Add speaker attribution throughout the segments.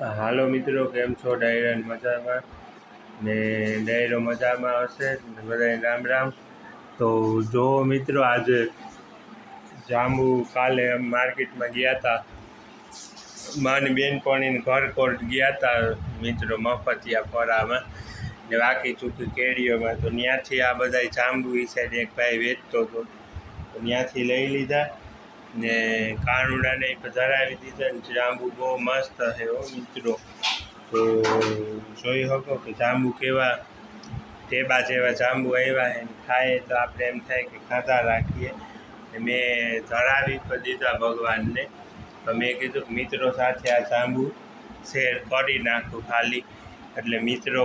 Speaker 1: હાલો મિત્રો, કેમ છો? ડાયરા મજામાં? ને ડાયરો મજામાં હશે? બધાને રામ રામ. તો જો મિત્રો, આજે જાંબુ કાલે માર્કેટમાં ગયા હતા માની બેનપણીને ઘર કોર્ટ ગયા હતા મિત્રો, મફતિયા ફરામાં. ને વાકી ચૂકી કેરીઓમાં તો ત્યાંથી આ બધા જાંબુ એ સાઈડ એક ભાઈ વેચતો હતો તો ત્યાંથી લઈ લીધા. ને કાનુડાને ધરાવી દીધા ને જાંબુ બહુ મસ્ત હો મિત્રો. તો જોઈ શકો કે જાંબુ કેવા ટેબા જેવા જાંબુ આવ્યા ને ખાઈએ તો આપણે એમ થાય કે ખાધા રાખીએ. મેં ધરાવી પણ દીધા ભગવાનને. તો મેં કીધું કે મિત્રો સાથે આ જાંબુ શેર કરી નાખું ખાલી. એટલે મિત્રો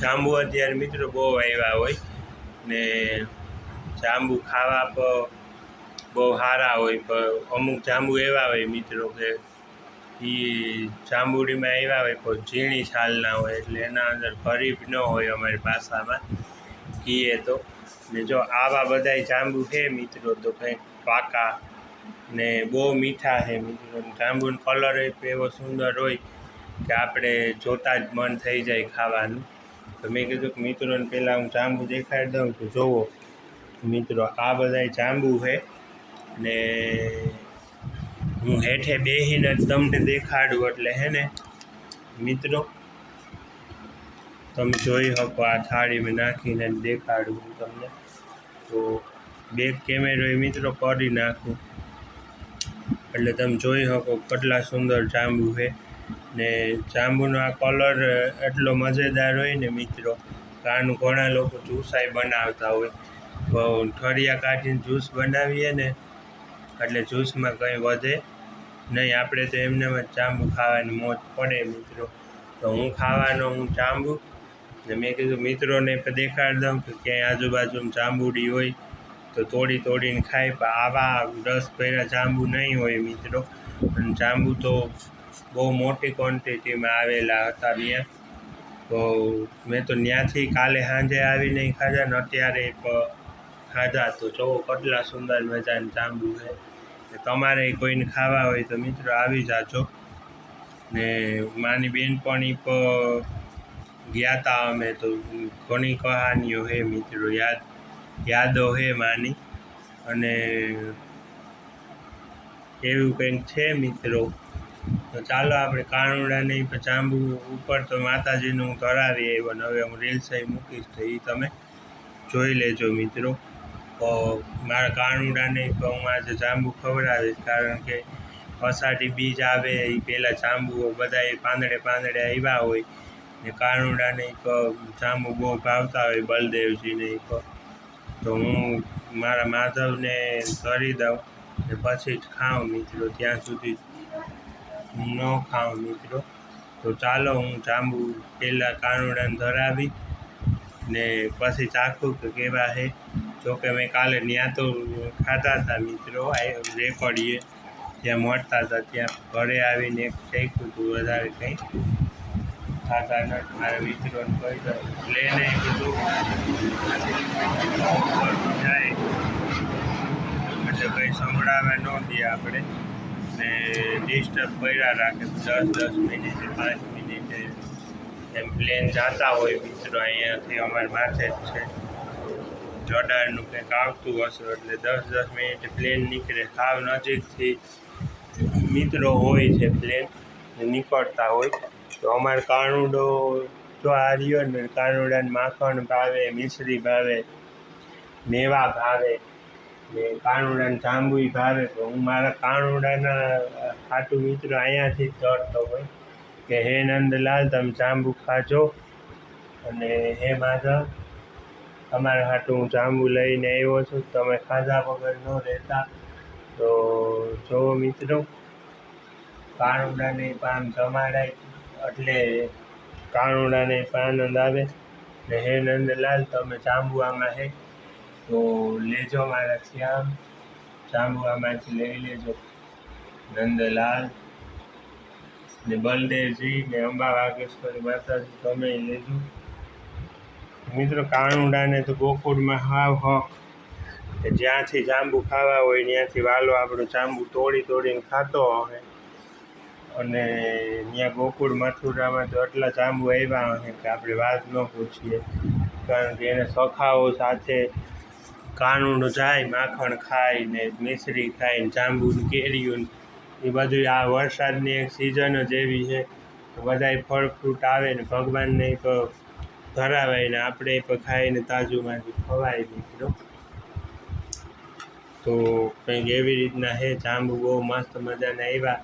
Speaker 1: જાંબુ અત્યારે મિત્રો બહુ આવ્યા હોય ને જાંબુ ખાવા પર બહુ સારા હોય, પણ અમુક જાંબુ એવા હોય મિત્રો કે એ જાંબુડીમાં એવા હોય, પણ ઝીણી છાલના હોય, એટલે એના અંદર ખરીફ ન હોય અમારી ભાષામાં. એ તો, ને જો આવા બધાય જાંબુ છે મિત્રો, તો કંઈક પાકા ને બહુ મીઠા છે મિત્રો. જાંબુનો કલર એવો સુંદર હોય કે આપણે જોતાં જ મન થઈ જાય ખાવાનું. તો મેં કીધું કે મિત્રોને પહેલાં હું જાંબુ દેખાડી દઉં તો જુઓ મિત્રો, આ બધાય જાંબુ છે. ને હું હેઠે બેસીને તમને દેખાડું એટલે હે ને, મિત્રો? તમે જોઈ શકો આ થાળીમાં નાખીને દેખાડું હું તમને. તો બેક કેમેરો મિત્રો કરી નાખું. એટલે તમે જોઈ શકો કેટલા સુંદર જાંબુ છે. ને જાંબુનો આ કલર એટલો મજેદાર હોય ને મિત્રો આનું ઘણા લોકો જુસાઈ બનાવતા હોય. ઠળિયા કાઢીને જ્યુસ બનાવીએ ને એટલે જ્યુસમાં કંઈ વધે નહીં. આપણે તો એમને જાંબુ ખાવાની મોજ પડે મિત્રો. તો હું ખાવાનો, હું જાંબુ. ને મેં કીધું મિત્રોને દેખાડી દઉં કે ક્યાંય આજુબાજુમાં જાંબુડી હોય તો તોડી તોડીને ખાય. પણ આવા રસ ભર્યા જાંબુ નહીં હોય મિત્રો. અને જાંબુ તો બહુ મોટી ક્વોન્ટિટીમાં આવેલા હતા ત્યાં. તો મેં તો ત્યાંથી કાલે સાંજે આવીને ખાધા ને અત્યારે ખાધા તો જોવો કેટલા સુંદર મજાના જાંબુ છે. તમારે કોઈને ખાવા હોય તો મિત્રો આવી જાજો. ને માની બેનપણી પર ગયા તા અમે તો ઘણી કહાનીઓ હે મિત્રો, યાદ, યાદો હે માની. અને એવું કંઈક છે મિત્રો. તો ચાલો આપણે કાનુડાને જાંબુ ઉપર તો માતાજીનું હું કરાવી આવ્યો હવે હું રીલ્સ મૂકીશ તો એ તમે જોઈ લેજો મિત્રો. મારા કાનુડાને પણ હું આજે જાંબુ ખવડાવીશ કારણ કે અષાઢી બીજ આવે એ પહેલાં જાંબુ બધા પાંદડે પાંદડે આવ્યા હોય. ને કાનુડાને એક જાંબુ બહુ ભાવતા હોય બલદેવજીને એક તો. હું મારા માધવને કરી દઉં ને પછી જ ખાઉં મિત્રો, ત્યાં સુધી હું ન ખાઉં મિત્રો. તો ચાલો હું જાંબુ પહેલાં કાનુડાને ધરાવી ને પછી ચાખું કે કેવા છે જોકે મેં કાલે ત્યાં તો ખાતા હતા મિત્રો રેકોર્ડીએ. ત્યાં મળતા હતા ત્યાં ઘરે આવીને એક ચાખ્યું હતું વધારે કંઈ. ખાતા નથી મારા મિત્રોને કહી દઉં. પ્લેને કીધું જાય. એટલે કંઈ સંભળાવે ન દે આપણે. ને ડિસ્ટર્બ કર્યા રાખે. દસ દસ મિનિટે, પાંચ મિનિટે. એમ પ્લેન જતા હોય મિત્રો, અહીંયાથી અમારી માથે જ છે. જોડાણનું કંઈક આવતું હશે એટલે દસ દસ મિનિટ પ્લેન નીકળે. સાવ નજીકથી મિત્રો હોય છે પ્લેન નીકળતા હોય. તો અમારે કાનુડો જો આ રહ્યો ને, કાનુડાને માખણ ભાવે, મિશ્રી ભાવે, મેવા ભાવે, ને કાનુડાને જાંબુય ભાવે. તો હું મારા કાનુડાના ખાટું મિત્રો અહીંયાથી જ ચડતો હોય કે, હે નંદલાલ, તમે જાંબુ ખાજો અને હે માધવ તમારા હાટું હું જાંબુ લઈને આવ્યો છું. તમે ખાધા વગર ન રહેતા. તો જો મિત્રો કાનુડાને પાન જમાડાય એટલે કાનુડાને આનંદ આવે. ને હે નંદલાલ, તમે જાંબુ આમાં હે? તો લેજો મારા શ્યામ. જાંબુ આમાંથી લઈ લેજો. નંદલાલ ને બલદેવજી ને અંબા વાગેશ્વરી માતાજી, તમે લેજો. મિત્રો કાનુડાને તો ગોકુળમાં હાવ હક. જ્યાંથી જાંબુ ખાવા હોય, ત્યાંથી વાલો આપણું જાંબુ તોડી તોડીને ખાતો હોય. અને ત્યાં ગોકુળ મથુરામાં તો એટલા જાંબુ આવ્યા હોય કે આપણે વાત ન પૂછીએ. કારણ કે એને સખાઓ સાથે કાનુડો જાય, માખણ ખાય ને મિશ્રી ખાય ને જાંબુ ને કેરીયું એ બધું આ વરસાદની એક સિઝન જ એવી છે. બધાય ફળ ફ્રૂટ આવે ને ભગવાનને તો ધરાવાય ને આપણે પણ ખાઈને તાજુમાંથી ખવાય મિત્રો તો કંઈક એવી રીતના હે, જાંબુ બહુ મસ્ત મજાના આવ્યા.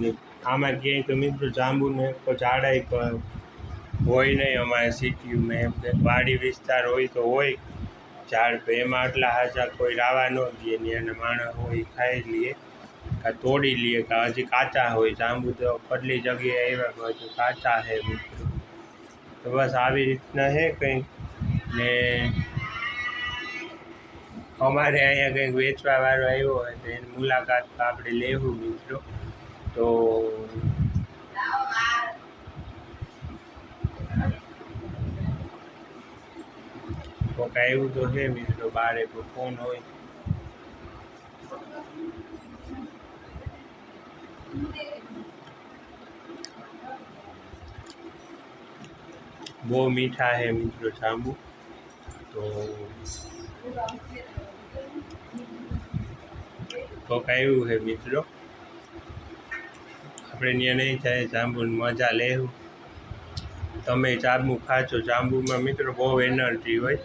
Speaker 1: ને આમાં ક્યાંય તો મિત્રો જાંબુને ઝાડાય પણ હોય નહીં અમારે સિટીમાં એમ વાડી વિસ્તાર હોય તો હોય. ઝાડ તો એમાં આટલા હાજા કોઈ રાવા ન દે ને એને માણસ હોય ખાઈ લઈએ કાં તોડી લઈએ કાં હજી કાચા હોય. જાંબુ તો કેટલી જગ્યાએ આવ્યા હજુ કાચા છે મિત્રો. તો બસ આવી રીતના છે કંઈક. ને અમારે અહીંયા કંઈક વેચવા વાળો આવ્યો હોય તો એની મુલાકાત આપણે લેવું મિત્રો. તો કોક આવ્યું તો છે મિત્રો, બારે ફોન હોય. બહુ મીઠા છે મિત્રો જાંબુ. તો કોક આવ્યું છે મિત્રો. આપણે ત્યાં નહીં જાય, જાંબુની મજા લેવું તમે જાંબુ ખાજો. જાંબુમાં મિત્રો બહુ એનર્જી હોય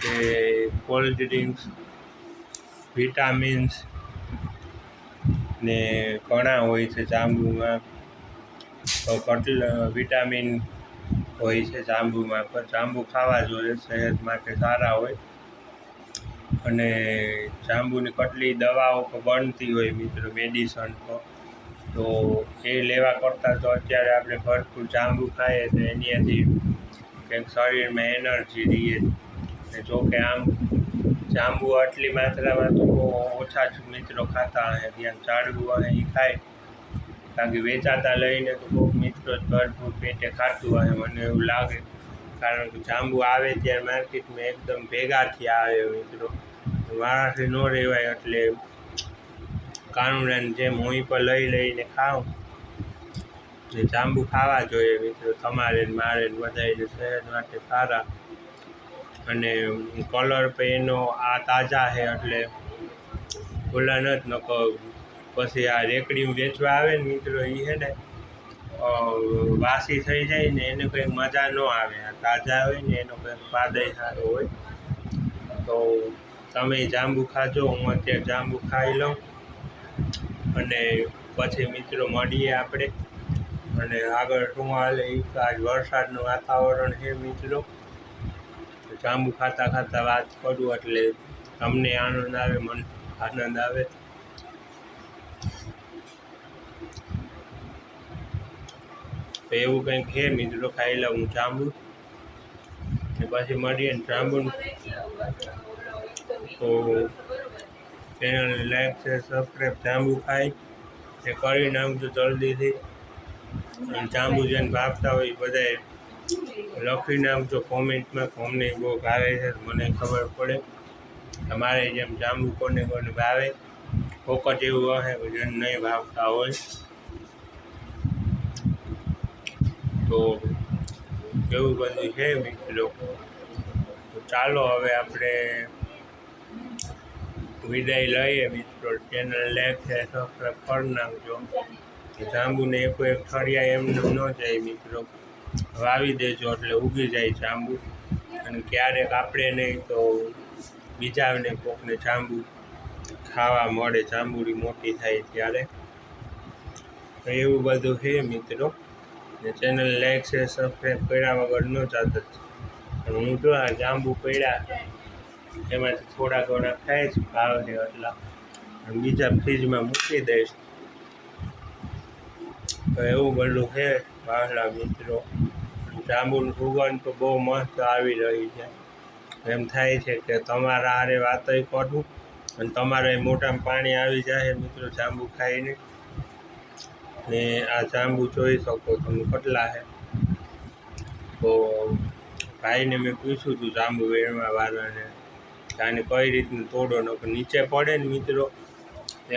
Speaker 1: કે કોલ્ડ ડ્રિંક્સ, વિટામિન્સ ને ઘણા હોય છે જાંબુમાં. તો કટલ, વિટામિન હોય છે જાંબુમાં પણ જાંબુ ખાવા જોઈએ સેહત માટે સારા હોય. અને જાંબુની કેટલી દવાઓ પણ બનતી હોય મિત્રો મેડિસન તો. તો એ લેવા કરતાં તો અત્યારે આપણે ભરપૂર જાંબુ ખાઈએ તો એનાથી કંઈક શરીરમાં એનર્જી રહીએ. ને જો કે આમ જાંબુ આટલી માત્રામાં તો ઓછા જ મિત્રો ખાતા હશે ત્યાં ઝાડવું અને એ ખાય. કારણ કે વેચાતા લઈને તો કોઈક મિત્રો જ ભરપૂર પેટે ખાતું હોય મને એવું લાગે. કારણ કે જાંબુ આવે ત્યારે માર્કેટમાં એકદમ ભેગાથી આવે મિત્રો. મારાથી ન રહેવાય એટલે કાનુડાની જેમ હું પર લઈ લઈને ખાઉં. ને જાંબુ ખાવા જોઈએ મિત્રો. તમારે મારે બધાને શહેર માટે સારા. અને કલર પણ એનો આ તાજા છે એટલે ભૂલા નથી નકો પછી આ રેકડી વેચવા આવે ને મિત્રો એ છે ને વાસી થઈ જાય ને એને કંઈ મજા ન આવે. આ તાજા હોય ને એનો કંઈક પાદય સારો હોય. તો તમે જાંબુ ખાજો, હું અત્યારે જાંબુ ખાઈ લઉં. અને પછી મિત્રો મળીએ આપણે. અને આગળ શું હાલે આજ વરસાદનું વાતાવરણ છે મિત્રો. જાંબુ ખાતા ખાતા વાત કરું એટલે તમને આનંદ આવે, મન આનંદ આવે. તો એવું કંઈક છે મિત્રો ખાઈ લઉં હું ચાંબુ ને પછી મળીએ ને ચાંબુ તો ચેનલ લાઈક છે સબસ્ક્રાઈબ ચાંબુ ખાઈ. એ કરી નાખજો જલ્દીથી. અને ચાંબુ જેને ભાગતા હોય એ બધાએ લખી નાખજો કોમેન્ટમાં, કોમને બહુ ભાવે છે મને ખબર પડે. તમારે જેમ જાંબુ કોને કોને ભાવે કોક એવું હશે જેને નહીં ભાવતા હોય. તો એવું બધું છે મિત્રો? તો ચાલો હવે આપણે વિદાય લઈએ મિત્રો. ચેનલ લાઈક છે સબસ્ક્રાઈબ કરી નાખજો. જાંબુને એક એક ઠળિયા એમને ન જાય મિત્રો. વાવી દેજો એટલે ઉગી જાય જાંબુ. અને ક્યારેક આપણે નહીં તો બીજાને કોકને જાંબુ ખાવા મળે. જાંબુડી મોટી થાય ત્યારે. એવું બધું છે મિત્રો. ને ચેનલ લાઈક છે સબસ્ક્રાઈબ કર્યા વગર ન જ. અને હું જો આ જાંબુ પડ્યા, એમાંથી થોડા ઘણા ખાઈશ ભાવ છે એટલા બીજા ફ્રીજમાં મૂકી દઈશ. તો એવું બધું છે બહારના મિત્રો. જાંબુનું સુગંધ તો બહુ મસ્ત આવી રહી છે. એમ થાય છે કે તમારા હારે વાતોય કરું અને તમારે મોટામાં પાણી આવી જાય મિત્રો, જાંબુ ખાઈને. ને આ જાંબુ જોઈ શકો તમે કટલા છે. તો ભાઈને મેં પૂછ્યું હતું જાંબુ વેણવા વાળાને આને કઈ રીતનું તોડો પણ નીચે પડે ને મિત્રો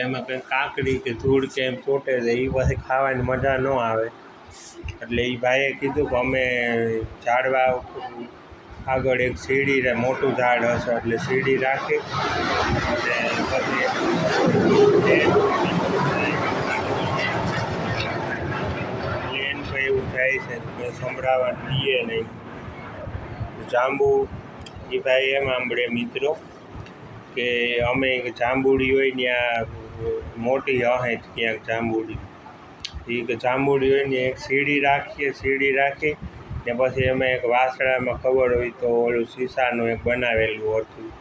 Speaker 1: એમાં કંઈ કાકડી કે ધૂળ કે એમ ચોટે છે એ પાસે ખાવાની મજા ન આવે. એટલે એ ભાઈએ કીધું કે અમે ઝાડવા આગળ એક સીડી મોટું ઝાડ હશે, એટલે સીડી રાખી અને પછી પ્લેન પર એવું થાય છે કે પીએ નહીં જાંબુ. એ ભાઈ એમ આંબળે મિત્રો કે અમે જાંબુડી હોય ત્યાં મોટી હે ક્યાંક જાંબુડી. એ કે જાંબુડી હોય ને એક સીડી રાખીએ, સીડી રાખી ને પછી અમે એક વાસણામાં ખબર હોય તો ઓલું શીશાનું એક બનાવેલું હતું.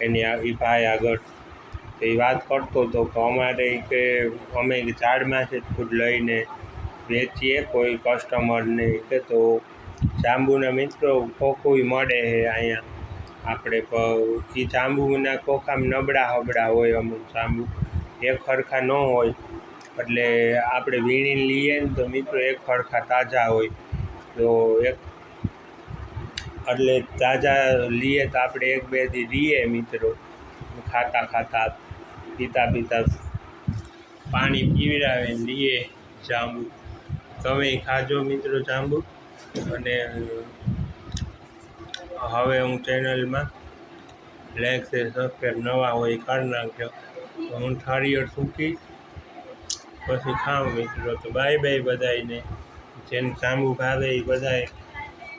Speaker 1: એની એ ભાઈ આગળ. એ વાત કરતો હતો કે અમારે કે અમે ઝાડમાંથી જ ખુદ લઈને વેચીએ કોઈ કસ્ટમરને કે તો જાંબુના મિત્રો ખોખુંય મળે છે અહીંયા. આપણે એ જાંબુના ખોખામાં નબળા હબળા હોય અમુક જાંબુ. એક સરખા ન હોય. એટલે આપણે વીણીને લઈએ ને તો મિત્રો એક સરખા તાજા હોય. તો એક એટલે તાજા લઈએ તો આપણે એક બેથી રહીએ મિત્રો. ખાતા ખાતા પીતા પીતા પાણી પીવડાવીને લઈએ જાંબુ. તમે ખાજો મિત્રો જાંબુ. અને હવે હું ચેનલમાં લાઈક છે સબસ્ક્રાઈબ નવા હોય કરી નાખજો. હું થાળીઓ સૂકી પછી ખાઉં મિત્રો તો બાય બાય બધાયને. જેને જાંબુ ભાવે એ બધાય.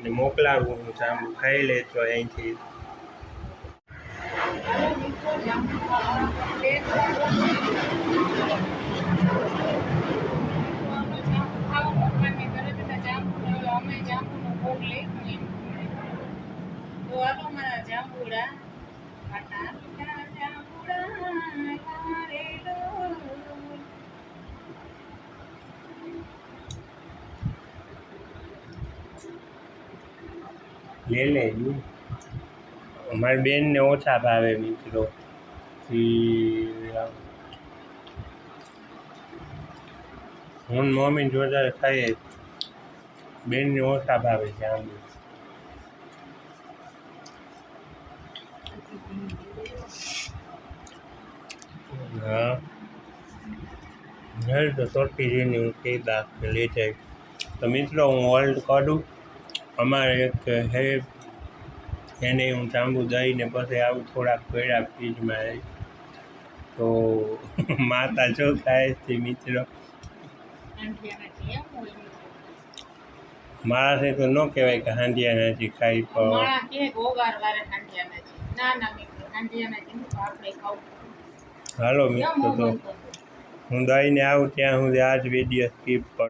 Speaker 1: ને મોકલાવું, હું જાંબુ ખાઈ લેજો અહીંથી.
Speaker 2: જાંબુડા ખાટા મારા જાંબુડા. લારે ડોલ.
Speaker 1: લે લે ઈ. અમારી બેનને ઓછા ભાવે મિત્રો. હું મમ્મી જ વધારે ખાઈએ. બેનને ઓછા ભાવે છે આમ. હા. ઘર તો સોટી જઈને હું કહી દાખ લઈ જાય. તો મિત્રો, હું હોલ્ડ કરું અમારે એક હે, એને હું જાંબુ દઈને પછી આવું થોડાક પેડા ફ્રીજમાં તો માતા જો ખાય છે, મિત્રો
Speaker 2: આંઠિયાના જેમ હોય મિત્રો.
Speaker 1: મારાથી તો ન કહેવાય કે હાંડિયા નથી ખાઈ
Speaker 2: તો
Speaker 1: હાલો મિત્રો તો હું દઈને આવું ત્યાં સુધી આજ વીડિયો સ્કીપ કર.